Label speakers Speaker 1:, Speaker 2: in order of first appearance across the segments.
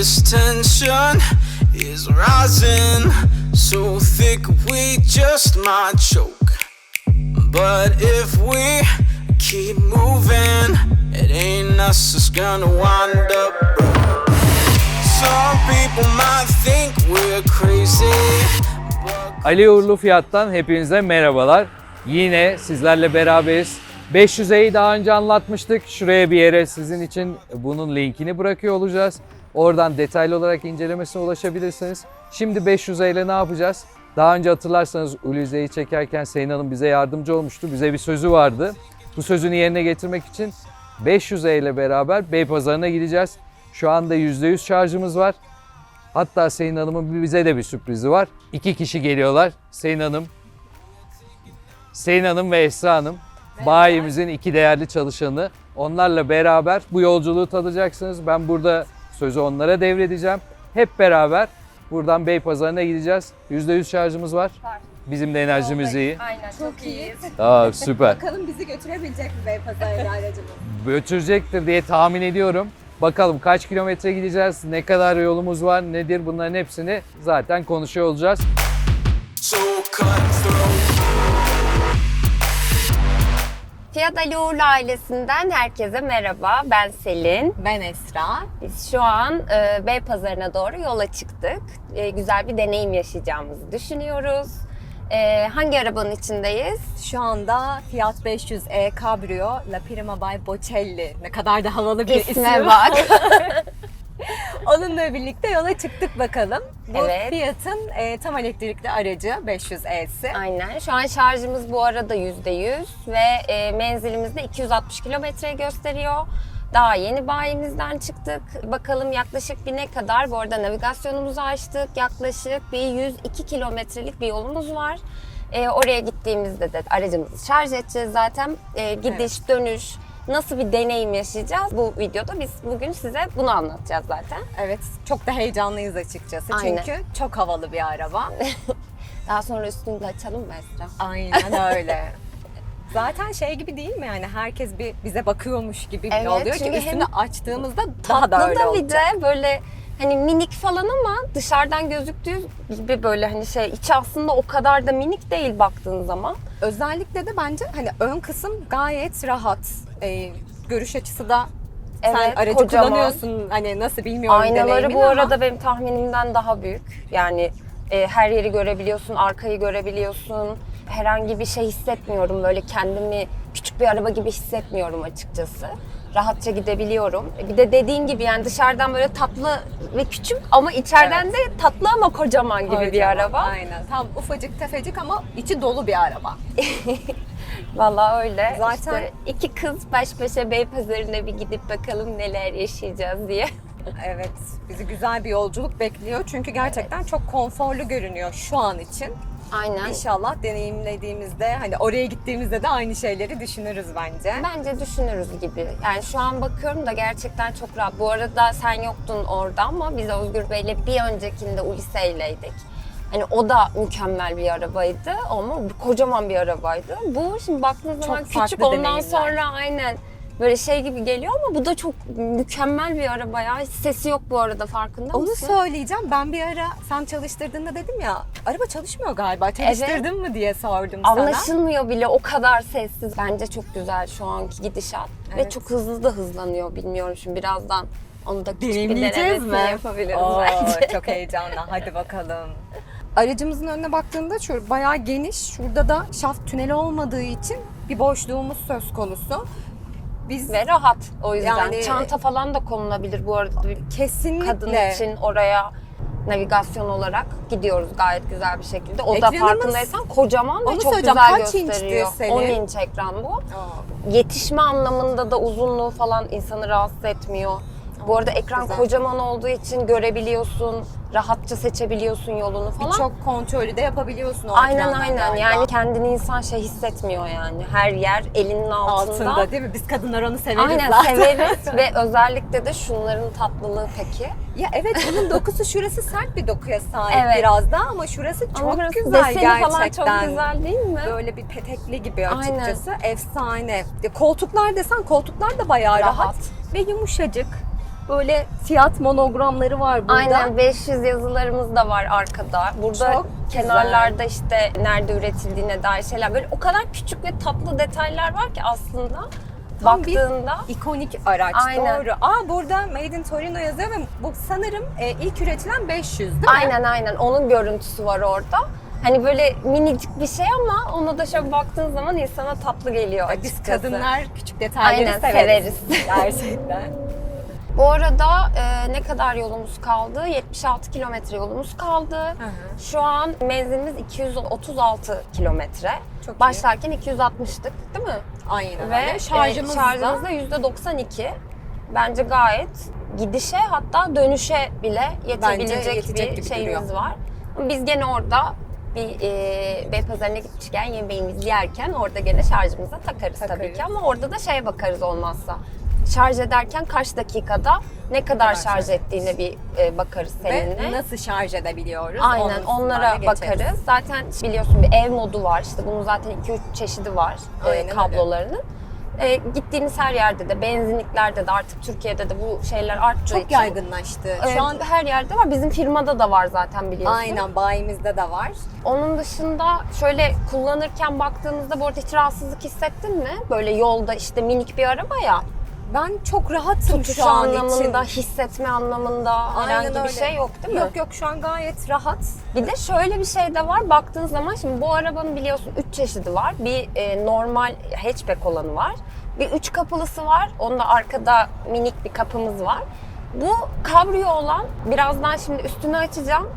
Speaker 1: This tension is rising so thick we just might choke. But if we keep moving, it ain't us that's gonna wind up broke. Some people might think we're crazy.
Speaker 2: Ali Uğurlu Fiyat'tan hepinize merhabalar. Yine sizlerle beraberiz. 500E'yi daha önce anlatmıştık. Şuraya bir yere sizin için bunun linkini bırakıyor olacağız. Oradan detaylı olarak incelemesine ulaşabilirsiniz. Şimdi 500E ile ne yapacağız? Daha önce hatırlarsanız Ulize'yi çekerken Sayın Hanım bize yardımcı olmuştu. Bize bir sözü vardı. Bu sözünü yerine getirmek için 500E ile beraber Beypazarı'na gideceğiz. Şu anda %100 şarjımız var. Hatta Sayın Hanım'ın bize de bir sürprizi var. İki kişi geliyorlar. Sayın Hanım, Sayın Hanım ve Esra Hanım. Bayimizin iki değerli çalışanı. Onlarla beraber bu yolculuğu tadacaksınız. Ben burada sözü onlara devredeceğim. Hep beraber buradan Beypazarı'na gideceğiz. %100 şarjımız var. Bizim de enerjimiz iyi.
Speaker 3: Aynen çok, iyiyiz.
Speaker 2: Aa, süper.
Speaker 3: Bakalım bizi götürebilecek mi Beypazarı'na aracımız?
Speaker 2: götürecektir diye tahmin ediyorum. Bakalım kaç kilometre gideceğiz, ne kadar yolumuz var, nedir bunların hepsini zaten konuşuyor olacağız.
Speaker 1: So
Speaker 4: Fiyat Ali Uğurlu ailesinden herkese merhaba. Ben Selin.
Speaker 3: Ben Esra.
Speaker 4: Biz şu an e, Beypazarı'na doğru yola çıktık. E, güzel bir deneyim yaşayacağımızı düşünüyoruz. E, hangi arabanın içindeyiz?
Speaker 3: Şu anda Fiat 500e Cabrio La Prima by Bocelli. Ne kadar da havalı bir
Speaker 4: İsme
Speaker 3: isim.
Speaker 4: bak.
Speaker 3: Onunla birlikte yola çıktık bakalım. Bu
Speaker 4: Evet.
Speaker 3: Fiat'ın e, tam elektrikli aracı 500e'si.
Speaker 4: Aynen. Şu an şarjımız bu arada %100 ve e, menzilimiz de 260 kilometre gösteriyor. Daha yeni bayimizden çıktık. Bakalım yaklaşık bir ne kadar? Bu arada navigasyonumuzu açtık. Yaklaşık bir 102 kilometrelik bir yolumuz var. E, oraya gittiğimizde de aracımızı şarj edeceğiz zaten. E, gidiş, dönüş, nasıl bir deneyim yaşayacağız? Bu videoda biz bugün size bunu anlatacağız zaten.
Speaker 3: Evet, çok da heyecanlıyız açıkçası.
Speaker 4: Aynen.
Speaker 3: Çünkü çok havalı bir araba.
Speaker 4: Daha sonra üstünü de açalım mı Esra?
Speaker 3: Aynen öyle. Zaten şey gibi değil mi yani herkes bir bize bakıyormuş gibi
Speaker 4: Evet,
Speaker 3: oluyor ki üstünü açtığımızda daha da öyle
Speaker 4: da bir
Speaker 3: olacak.
Speaker 4: de böyle hani minik falan ama dışarıdan gözüktüğü gibi böyle hani şey içi aslında o kadar da minik değil baktığın zaman.
Speaker 3: Özellikle de bence hani ön kısım gayet rahat. Ee, görüş açısı da sen
Speaker 4: Evet,
Speaker 3: aracı
Speaker 4: kocaman.
Speaker 3: kullanıyorsun hani nasıl bilmiyorum
Speaker 4: Aynaları
Speaker 3: deneyimin
Speaker 4: bu
Speaker 3: ama
Speaker 4: arada benim tahminimden daha büyük. Yani e, her yeri görebiliyorsun, arkayı görebiliyorsun. Herhangi bir şey hissetmiyorum böyle kendimi küçük bir araba gibi hissetmiyorum açıkçası. Rahatça gidebiliyorum. Bir de dediğin gibi yani dışarıdan böyle tatlı ve küçük ama içeriden de tatlı ama kocaman gibi bir
Speaker 3: kocaman,
Speaker 4: araba.
Speaker 3: Aynen. Tam ufacık tefecik ama içi dolu bir araba.
Speaker 4: Vallahi öyle.
Speaker 3: Zaten-
Speaker 4: İşte iki kız baş başa Beypazarı'na bir gidip bakalım neler yaşayacağız diye.
Speaker 3: Evet, bizi güzel bir yolculuk bekliyor. Çünkü gerçekten çok konforlu görünüyor şu an için.
Speaker 4: Aynen.
Speaker 3: İnşallah deneyimlediğimizde hani oraya gittiğimizde de aynı şeyleri düşünürüz bence.
Speaker 4: Bence düşünürüz gibi. Yani şu an bakıyorum da gerçekten çok rahat. Bu arada sen yoktun orada ama biz Özgür Bey'le bir öncekinde Ulise'yleydik. Hani o da mükemmel bir arabaydı ama kocaman bir arabaydı. Bu şimdi baktığın zaman
Speaker 3: farklı
Speaker 4: küçük ondan
Speaker 3: deneyimler.
Speaker 4: sonra aynen böyle şey gibi geliyor ama bu da çok mükemmel bir araba ya. Hiç sesi yok bu arada farkında
Speaker 3: Onu
Speaker 4: mısın?
Speaker 3: söyleyeceğim. Ben bir ara sen çalıştırdığında dedim ya araba çalışmıyor galiba. Çalıştırdın mı diye sordum sana.
Speaker 4: Anlaşılmıyor bile o kadar sessiz. Bence çok güzel şu anki gidişat. Ve
Speaker 3: Evet.
Speaker 4: çok hızlı da hızlanıyor bilmiyorum şimdi birazdan onu da küçük bir denemesini
Speaker 3: mi?
Speaker 4: yapabiliriz
Speaker 3: Oo,
Speaker 4: bence.
Speaker 3: çok heyecanlı. Hadi bakalım. Aracımızın önüne baktığında şu bayağı geniş. Şurada da şaft tüneli olmadığı için bir boşluğumuz söz konusu. Biz
Speaker 4: Ve rahat o yüzden.
Speaker 3: Yani-
Speaker 4: Çanta falan da konulabilir bu arada.
Speaker 3: Kesinlikle
Speaker 4: kadın için oraya navigasyon olarak gidiyoruz gayet güzel bir şekilde. O da
Speaker 3: Ekranımız-
Speaker 4: farkındaysan kocaman ve çok güzel
Speaker 3: Kaç
Speaker 4: gösteriyor.
Speaker 3: senin?
Speaker 4: 10 inç ekran bu.
Speaker 3: Aa,
Speaker 4: Yetişme anlamında da uzunluğu falan insanı rahatsız etmiyor. Bu arada ekran
Speaker 3: güzel.
Speaker 4: kocaman olduğu için görebiliyorsun, rahatça seçebiliyorsun yolunu falan.
Speaker 3: Birçok kontrolü de yapabiliyorsun o
Speaker 4: Aynen aynen yani kendini insan şey hissetmiyor yani. Her yer elinin altında.
Speaker 3: altında değil mi? Biz kadınlar onu severiz
Speaker 4: Aynen
Speaker 3: zaten.
Speaker 4: severiz ve özellikle de şunların tatlılığı peki.
Speaker 3: Ya evet bunun dokusu şurası sert bir dokuya sahip
Speaker 4: Evet.
Speaker 3: biraz daha ama şurası çok
Speaker 4: Ama burası
Speaker 3: güzel
Speaker 4: deseni
Speaker 3: gerçekten.
Speaker 4: falan çok güzel değil mi?
Speaker 3: Böyle bir petekli gibi
Speaker 4: Aynen.
Speaker 3: açıkçası. Efsane. Ya koltuklar desen koltuklar da bayağı rahat.
Speaker 4: Rahat.
Speaker 3: ve yumuşacık. Böyle fiyat monogramları var burada.
Speaker 4: Aynen 500 yazılarımız da var arkada. Burada
Speaker 3: Çok güzel.
Speaker 4: kenarlarda işte nerede üretildiğine dair şeyler. Böyle o kadar küçük ve tatlı detaylar var ki aslında.
Speaker 3: Tam bir
Speaker 4: baktığında
Speaker 3: ikonik araç.
Speaker 4: Aynen.
Speaker 3: Doğru. Aa burada Made in Torino yazıyor ve bu sanırım e, ilk üretilen 500 değil mi?
Speaker 4: aynen aynen onun görüntüsü var orada. Hani böyle minicik bir şey ama ona da şöyle baktığın zaman insana tatlı geliyor
Speaker 3: Ay, Biz
Speaker 4: açıkçası.
Speaker 3: kadınlar küçük detayları
Speaker 4: Aynen,
Speaker 3: severiz.
Speaker 4: severiz.
Speaker 3: Gerçekten.
Speaker 4: Bu arada e, ne kadar yolumuz kaldı? 76 kilometre yolumuz kaldı.
Speaker 3: hı.
Speaker 4: Şu an menzilimiz 236 kilometre.
Speaker 3: Çok iyi.
Speaker 4: Başlarken 260'tık değil mi?
Speaker 3: Aynen
Speaker 4: Ve
Speaker 3: öyle. Şarjımız
Speaker 4: e, şarjımız da %92. Bence gayet gidişe hatta dönüşe bile yetebilecek
Speaker 3: yetecek
Speaker 4: bir şeyimiz
Speaker 3: duruyor.
Speaker 4: var. Biz gene orada bir e, Beypazarı'na gitmişken yemeğimizi yerken orada gene şarjımıza takarız, tabii
Speaker 3: Takarız.
Speaker 4: ki ama orada da şeye bakarız olmazsa. Şarj ederken kaç dakikada ne kadar şarj
Speaker 3: şarj
Speaker 4: ettiğine bir e, bakarız
Speaker 3: ve
Speaker 4: seninle.
Speaker 3: nasıl şarj edebiliyoruz?
Speaker 4: Aynen onlara
Speaker 3: geçeriz.
Speaker 4: bakarız. Zaten biliyorsun bir ev modu var. İşte bunun zaten 2-3 çeşidi var e,
Speaker 3: Aynen öyle.
Speaker 4: kablolarının. E, gittiğimiz her yerde de benzinliklerde de artık Türkiye'de de bu şeyler arttığı
Speaker 3: Çok
Speaker 4: için.
Speaker 3: yaygınlaştı.
Speaker 4: e,
Speaker 3: Şu an
Speaker 4: her yerde var. Bizim firmada da var zaten biliyorsun.
Speaker 3: aynen bayimizde de var.
Speaker 4: Onun dışında şöyle kullanırken baktığımızda bu arada hiç rahatsızlık hissettin mi? Böyle yolda işte minik bir araba ya.
Speaker 3: Ben çok rahatım
Speaker 4: Tutuş
Speaker 3: şu an
Speaker 4: anlamında,
Speaker 3: için.
Speaker 4: hissetme anlamında
Speaker 3: Aynen
Speaker 4: herhangi bir şey yok değil mi?
Speaker 3: Yok yok şu an gayet rahat.
Speaker 4: Bir de şöyle bir şey de var. Baktığın zaman şimdi bu arabanın biliyorsun 3 çeşidi var. Bir e, normal hatchback olanı var. Bir üç kapılısı var. Onda arkada minik bir kapımız var. Bu kabrio olan birazdan şimdi üstünü açacağım.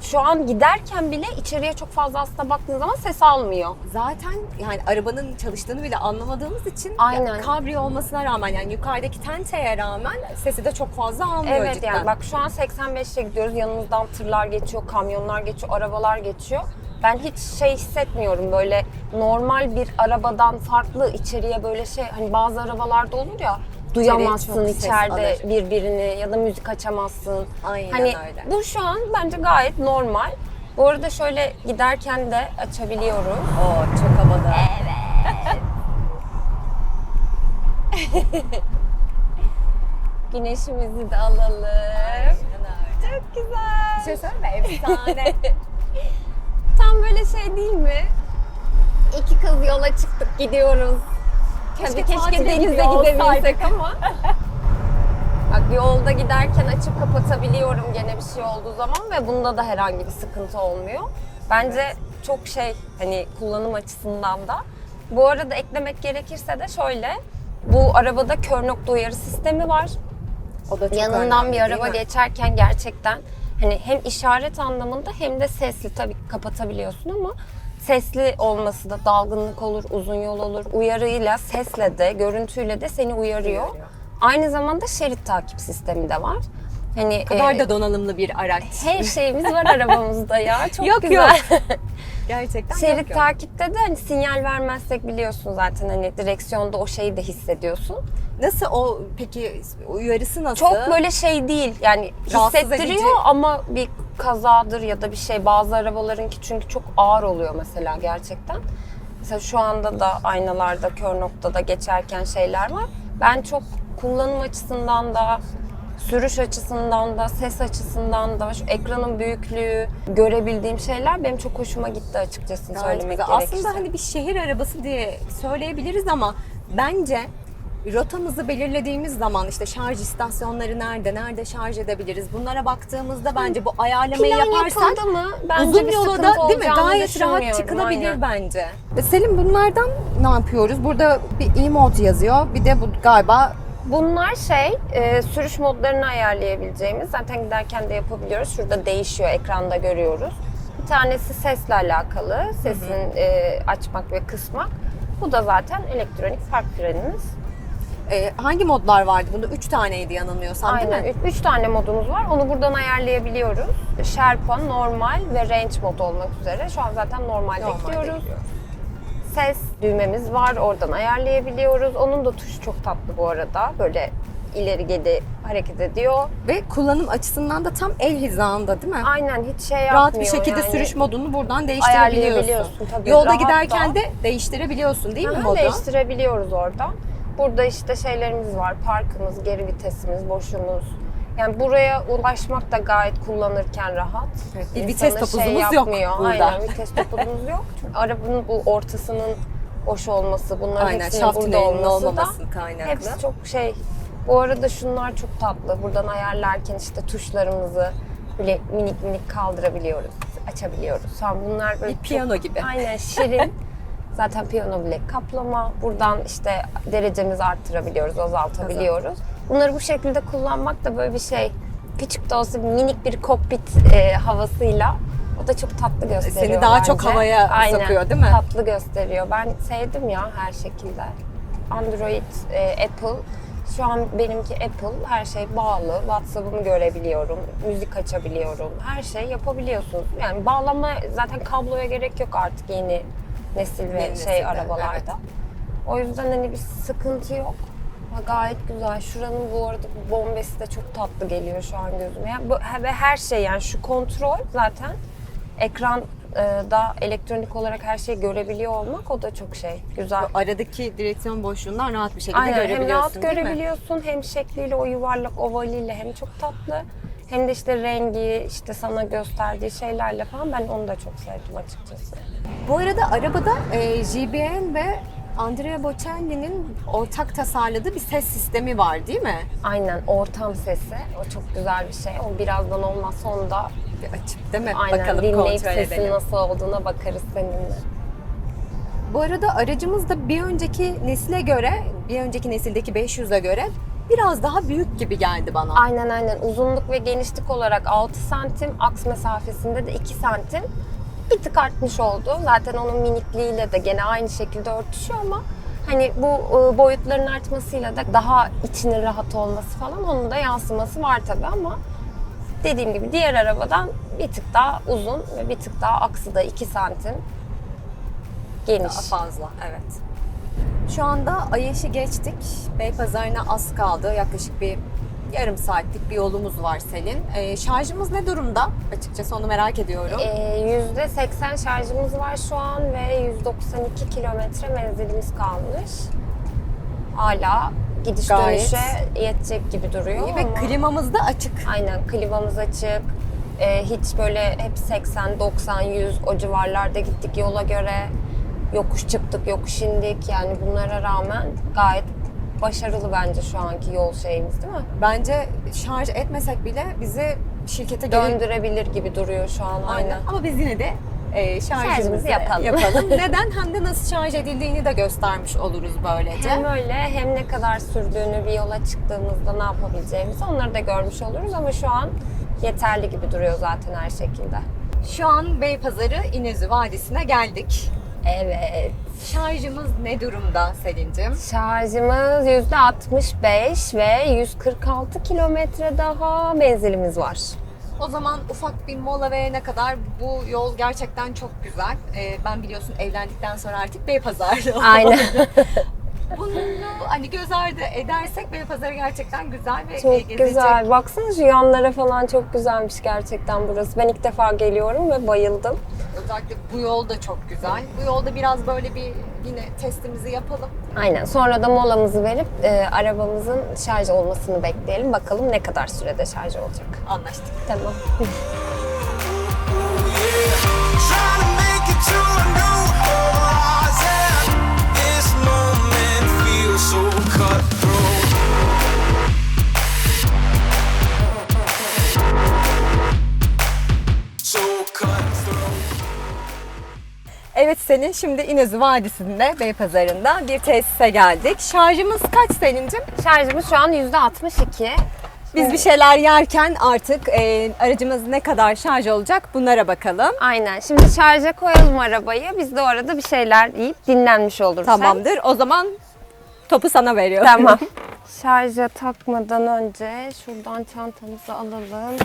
Speaker 4: Şu an giderken bile içeriye çok fazla aslında baktığın zaman ses almıyor.
Speaker 3: Zaten yani arabanın çalıştığını bile anlamadığımız için
Speaker 4: Aynen.
Speaker 3: ya, kabrio olmasına rağmen yani yukarıdaki tenteye rağmen sesi de çok fazla almıyor
Speaker 4: Evet
Speaker 3: cidden.
Speaker 4: yani bak şu an 85'e gidiyoruz. Yanımızdan tırlar geçiyor, kamyonlar geçiyor, arabalar geçiyor. Ben hiç şey hissetmiyorum böyle normal bir arabadan farklı içeriye böyle şey hani bazı arabalarda olur ya duyamazsın
Speaker 3: çok
Speaker 4: içeride birbirini ya da müzik açamazsın.
Speaker 3: Aynen
Speaker 4: hani
Speaker 3: öyle.
Speaker 4: bu şu an bence gayet normal. Bu arada şöyle giderken de açabiliyoruz.
Speaker 3: Oo çok havalı.
Speaker 4: Güneşimizi de alalım. Çok güzel.
Speaker 3: Bir şey söyleme efsane.
Speaker 4: Tam böyle şey değil mi? İki kız yola çıktık gidiyoruz.
Speaker 3: Keşke
Speaker 4: Tabii keşke denize gidebilsek ama. Bak yolda giderken açıp kapatabiliyorum gene bir şey olduğu zaman ve bunda da herhangi bir sıkıntı olmuyor. Bence çok şey hani kullanım açısından da. Bu arada eklemek gerekirse de şöyle. Bu arabada kör nokta uyarı sistemi var.
Speaker 3: O da çok
Speaker 4: Yanından
Speaker 3: önemli,
Speaker 4: bir araba geçerken gerçekten hani hem işaret anlamında hem de sesli tabii kapatabiliyorsun ama sesli olması da dalgınlık olur, uzun yol olur. Uyarıyla, sesle de, görüntüyle de seni uyarıyor.
Speaker 3: Uyarıyor.
Speaker 4: Aynı zamanda şerit takip sistemi de var. Hani
Speaker 3: kadar
Speaker 4: e,
Speaker 3: da donanımlı bir araç.
Speaker 4: her şeyimiz var arabamızda ya. Çok
Speaker 3: Yok,
Speaker 4: güzel.
Speaker 3: yok. Gerçekten
Speaker 4: Şerit
Speaker 3: yok yok.
Speaker 4: takipte de hani sinyal vermezsek biliyorsun zaten hani direksiyonda o şeyi de hissediyorsun.
Speaker 3: Nasıl o peki uyarısı nasıl?
Speaker 4: Çok böyle şey değil yani
Speaker 3: Rahatsız
Speaker 4: hissettiriyor
Speaker 3: edici.
Speaker 4: ama bir kazadır ya da bir şey bazı arabalarınki çünkü çok ağır oluyor mesela gerçekten. Mesela şu anda da aynalarda kör noktada geçerken şeyler var. Ben çok kullanım açısından da sürüş açısından da ses açısından da şu ekranın büyüklüğü görebildiğim şeyler benim çok hoşuma gitti açıkçası
Speaker 3: Gayet
Speaker 4: söylemek
Speaker 3: güzel.
Speaker 4: gerekirse.
Speaker 3: Aslında hani bir şehir arabası diye söyleyebiliriz ama bence rotamızı belirlediğimiz zaman işte şarj istasyonları nerede, nerede şarj edebiliriz bunlara baktığımızda bence bu ayarlamayı
Speaker 4: Plan
Speaker 3: yaparsak
Speaker 4: yapıldı mı? Bence
Speaker 3: uzun
Speaker 4: bir
Speaker 3: yola
Speaker 4: sıkıntı
Speaker 3: da değil mi
Speaker 4: olacağını
Speaker 3: gayet rahat
Speaker 4: düşünmüyorum.
Speaker 3: çıkılabilir
Speaker 4: Aynen.
Speaker 3: bence. Selim bunlardan ne yapıyoruz? Burada bir e-mod yazıyor. Bir de bu galiba
Speaker 4: Bunlar şey, e, sürüş modlarını ayarlayabileceğimiz. Zaten giderken de yapabiliyoruz. Şurada değişiyor, ekranda görüyoruz. Bir tanesi sesle alakalı. Sesin e, açmak ve kısmak. Bu da zaten elektronik park frenimiz.
Speaker 3: e, hangi modlar vardı? Bunda 3 taneydi yanılmıyorsam değil
Speaker 4: Aynen.
Speaker 3: mi?
Speaker 4: Üç, üç tane modumuz var. Onu buradan ayarlayabiliyoruz. Sherpa, normal ve range mod olmak üzere. Şu an zaten normalde
Speaker 3: Normalde
Speaker 4: gidiyoruz.
Speaker 3: gidiyoruz.
Speaker 4: Ses düğmemiz var. Oradan ayarlayabiliyoruz. Onun da tuşu çok tatlı bu arada. Böyle ileri geri hareket ediyor.
Speaker 3: Ve kullanım açısından da tam el hizasında değil mi?
Speaker 4: Aynen hiç şey
Speaker 3: Rahat
Speaker 4: yapmıyor
Speaker 3: bir şekilde
Speaker 4: yani.
Speaker 3: sürüş modunu buradan değiştirebiliyorsun.
Speaker 4: Tabii.
Speaker 3: Yolda
Speaker 4: Rahat
Speaker 3: giderken
Speaker 4: da.
Speaker 3: de değiştirebiliyorsun değil mi
Speaker 4: Aha,
Speaker 3: modu?
Speaker 4: Değiştirebiliyoruz orada. Burada işte şeylerimiz var. Parkımız, geri vitesimiz, boşumuz. Yani buraya ulaşmak da gayet kullanırken rahat.
Speaker 3: Evet, bir vites topuzumuz yok
Speaker 4: yapmıyor.
Speaker 3: burada.
Speaker 4: Aynen vites topuzumuz yok. Arabanın bu ortasının boş olması, bunların
Speaker 3: Aynen
Speaker 4: hepsinin burada olması da
Speaker 3: kaynaklı.
Speaker 4: hepsi çok şey. Bu arada şunlar çok tatlı. Buradan ayarlarken işte tuşlarımızı böyle minik minik kaldırabiliyoruz, açabiliyoruz. An bunlar böyle
Speaker 3: Bir piyano gibi.
Speaker 4: Aynen şirin. Zaten piyano bile kaplama. Buradan işte derecemizi arttırabiliyoruz, azaltabiliyoruz. Bunları bu şekilde kullanmak da böyle bir şey. Küçük de olsa minik bir kokpit e, havasıyla o da çok tatlı gösteriyor
Speaker 3: Seni daha çok
Speaker 4: bence.
Speaker 3: havaya
Speaker 4: Aynen,
Speaker 3: sokuyor, değil mi?
Speaker 4: Tatlı gösteriyor. Ben sevdim ya her şekilde. Android, e, Apple. Şu an benimki Apple. Her şey bağlı. WhatsApp'ımı görebiliyorum. Müzik açabiliyorum. Her şey yapabiliyorsunuz. Yani bağlama zaten kabloya gerek yok artık yeni nesil ve
Speaker 3: Yeni
Speaker 4: şey
Speaker 3: nesilde,
Speaker 4: arabalarda. O yüzden hani bir sıkıntı yok. Ha, Gayet güzel. Şuranın bu arada bombesi de çok tatlı geliyor şu an gözüme. Yani bu, ve her şey yani şu kontrol zaten ekran e, da elektronik olarak her şeyi görebiliyor olmak o da çok şey güzel.
Speaker 3: Aradaki direksiyon boşluğundan rahat bir şekilde
Speaker 4: Aynen hem
Speaker 3: görebiliyorsun
Speaker 4: rahat
Speaker 3: değil mi?
Speaker 4: görebiliyorsun hem şekliyle o yuvarlak ovaliyle hem çok tatlı hem de işte rengi işte sana gösterdiği şeylerle falan ben onu da çok sevdim açıkçası.
Speaker 3: Bu arada arabada e, JBL ve Andrea Bocelli'nin ortak tasarladığı bir ses sistemi var değil mi?
Speaker 4: Aynen ortam sesi o çok güzel bir şey. O birazdan olmazsa onu da
Speaker 3: Bir açıp değil mi?
Speaker 4: aynen
Speaker 3: Bakalım
Speaker 4: dinleyip
Speaker 3: kontrol
Speaker 4: sesin
Speaker 3: edelim.
Speaker 4: nasıl olduğuna bakarız seninle.
Speaker 3: Bu arada aracımız da bir önceki nesile göre, bir önceki nesildeki 500'e göre biraz daha büyük gibi geldi bana.
Speaker 4: Aynen aynen uzunluk ve genişlik olarak 6 santim, aks mesafesinde de 2 santim bir tık artmış oldu. Zaten onun minikliğiyle de gene aynı şekilde örtüşüyor ama hani bu e, boyutların artmasıyla da daha içinin rahat olması falan onun da yansıması var tabii ama dediğim gibi diğer arabadan bir tık daha uzun ve bir tık daha aksı da 2 santim geniş.
Speaker 3: Daha fazla, evet. Şu anda Ayaş'ı geçtik. Beypazarı'na az kaldı. Yaklaşık bir yarım saatlik bir yolumuz var Selin. Ee, şarjımız ne durumda? Açıkçası onu merak ediyorum.
Speaker 4: Ee, %80 şarjımız var şu an ve 192 kilometre menzilimiz kalmış. Hala gidiş
Speaker 3: Gayet.
Speaker 4: dönüşe yetecek gibi duruyor
Speaker 3: Ve
Speaker 4: ama
Speaker 3: klimamız da açık.
Speaker 4: aynen klimamız açık. Ee, hiç böyle hep 80, 90, 100 o civarlarda gittik yola göre. Yokuş çıktık, yokuş indik. Yani bunlara rağmen gayet başarılı bence şu anki yol şeyimiz değil mi?
Speaker 3: Bence şarj etmesek bile bizi şirkete geri
Speaker 4: Döndürebilir gibi duruyor şu an aynen.
Speaker 3: Ama biz yine de e, şarjımızı
Speaker 4: Şarjımızı yapalım.
Speaker 3: yapalım. Neden? Hem de nasıl şarj edildiğini de göstermiş oluruz böylece.
Speaker 4: Hem öyle hem ne kadar sürdüğünü bir yola çıktığımızda ne yapabileceğimizi onları da görmüş oluruz ama şu an yeterli gibi duruyor zaten her şekilde.
Speaker 3: Şu an Beypazarı İnezü Vadisi'ne geldik.
Speaker 4: Evet.
Speaker 3: Şarjımız ne durumda Selin'cim?
Speaker 4: Şarjımız %65 ve 146 kilometre daha menzilimiz var.
Speaker 3: O zaman ufak bir mola verene kadar bu yol gerçekten çok güzel. Ee, ben biliyorsun evlendikten sonra artık Beypazarlı.
Speaker 4: Aynen.
Speaker 3: Bunu hani göz ardı edersek Beypazarı gerçekten güzel ve e,
Speaker 4: Çok
Speaker 3: gezecek.
Speaker 4: güzel. Baksana şu yanlara falan çok güzelmiş gerçekten burası. Ben ilk defa geliyorum ve bayıldım.
Speaker 3: Özellikle bu yol da çok güzel. Bu yolda biraz böyle bir yine testimizi yapalım.
Speaker 4: Aynen. Sonra da molamızı verip e, arabamızın şarj olmasını bekleyelim. Bakalım ne kadar sürede şarj olacak.
Speaker 3: Anlaştık.
Speaker 4: Tamam.
Speaker 1: Trying to
Speaker 3: Selin şimdi İnezü Vadisi'nde Beypazarı'nda bir tesise geldik. Şarjımız kaç Selin'cim?
Speaker 4: Şarjımız şu an %62.
Speaker 3: Biz bir şeyler yerken artık e, aracımız ne kadar şarj olacak bunlara bakalım.
Speaker 4: Aynen. Şimdi şarja koyalım arabayı. Biz de o arada bir şeyler yiyip dinlenmiş oluruz.
Speaker 3: Tamamdır. O zaman topu sana veriyorum.
Speaker 4: Tamam. Şarja takmadan önce şuradan çantamızı alalım.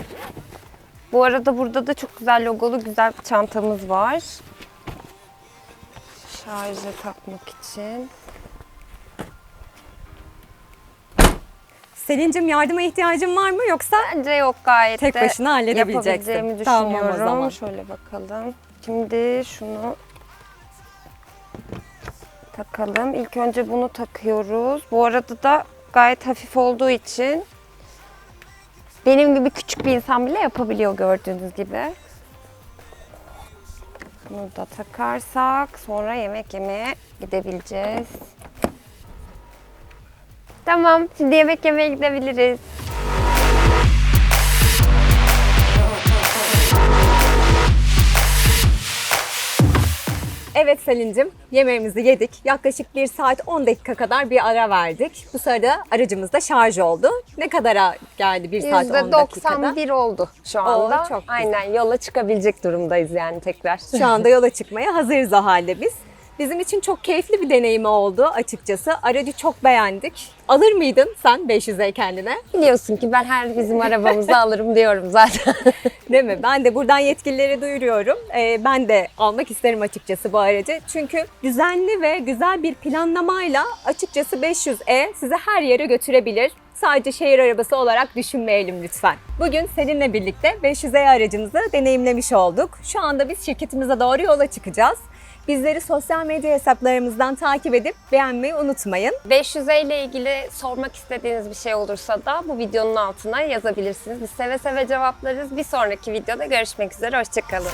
Speaker 4: Bu arada burada da çok güzel logolu güzel bir çantamız var. Şarja takmak için.
Speaker 3: Selin'cim yardıma ihtiyacın var mı yoksa
Speaker 4: Bence yok gayet
Speaker 3: Tek
Speaker 4: de
Speaker 3: başına halledebileceksin.
Speaker 4: yapabileceğimi
Speaker 3: Tamam o
Speaker 4: düşünüyorum.
Speaker 3: zaman.
Speaker 4: Şöyle bakalım. Şimdi şunu takalım. İlk önce bunu takıyoruz. Bu arada da gayet hafif olduğu için benim gibi küçük bir insan bile yapabiliyor gördüğünüz gibi. Bunu da takarsak sonra yemek yemeye gidebileceğiz. Tamam, şimdi yemek yemeye gidebiliriz.
Speaker 3: Evet Selin'cim yemeğimizi yedik. Yaklaşık 1 saat 10 dakika kadar bir ara verdik. Bu sırada aracımız da şarj oldu. Ne kadara geldi 1 saat 10 dakikada?
Speaker 4: %91 oldu şu anda.
Speaker 3: Oo, çok güzel.
Speaker 4: Aynen yola çıkabilecek durumdayız yani tekrar.
Speaker 3: Şu anda yola çıkmaya hazırız o halde biz. Bizim için çok keyifli bir deneyim oldu açıkçası. Aracı çok beğendik. Alır mıydın sen 500'e kendine?
Speaker 4: Biliyorsun ki ben her bizim arabamızı alırım diyorum zaten.
Speaker 3: Değil mi? Ben de buradan yetkililere duyuruyorum. Ee, ben de almak isterim açıkçası bu aracı. Çünkü düzenli ve güzel bir planlamayla açıkçası 500E sizi her yere götürebilir. Sadece şehir arabası olarak düşünmeyelim lütfen. Bugün seninle birlikte 500E aracımızı deneyimlemiş olduk. Şu anda biz şirketimize doğru yola çıkacağız. Bizleri sosyal medya hesaplarımızdan takip edip beğenmeyi unutmayın.
Speaker 4: 500E ile ilgili sormak istediğiniz bir şey olursa da bu videonun altına yazabilirsiniz. Biz seve seve cevaplarız. Bir sonraki videoda görüşmek üzere. Hoşçakalın.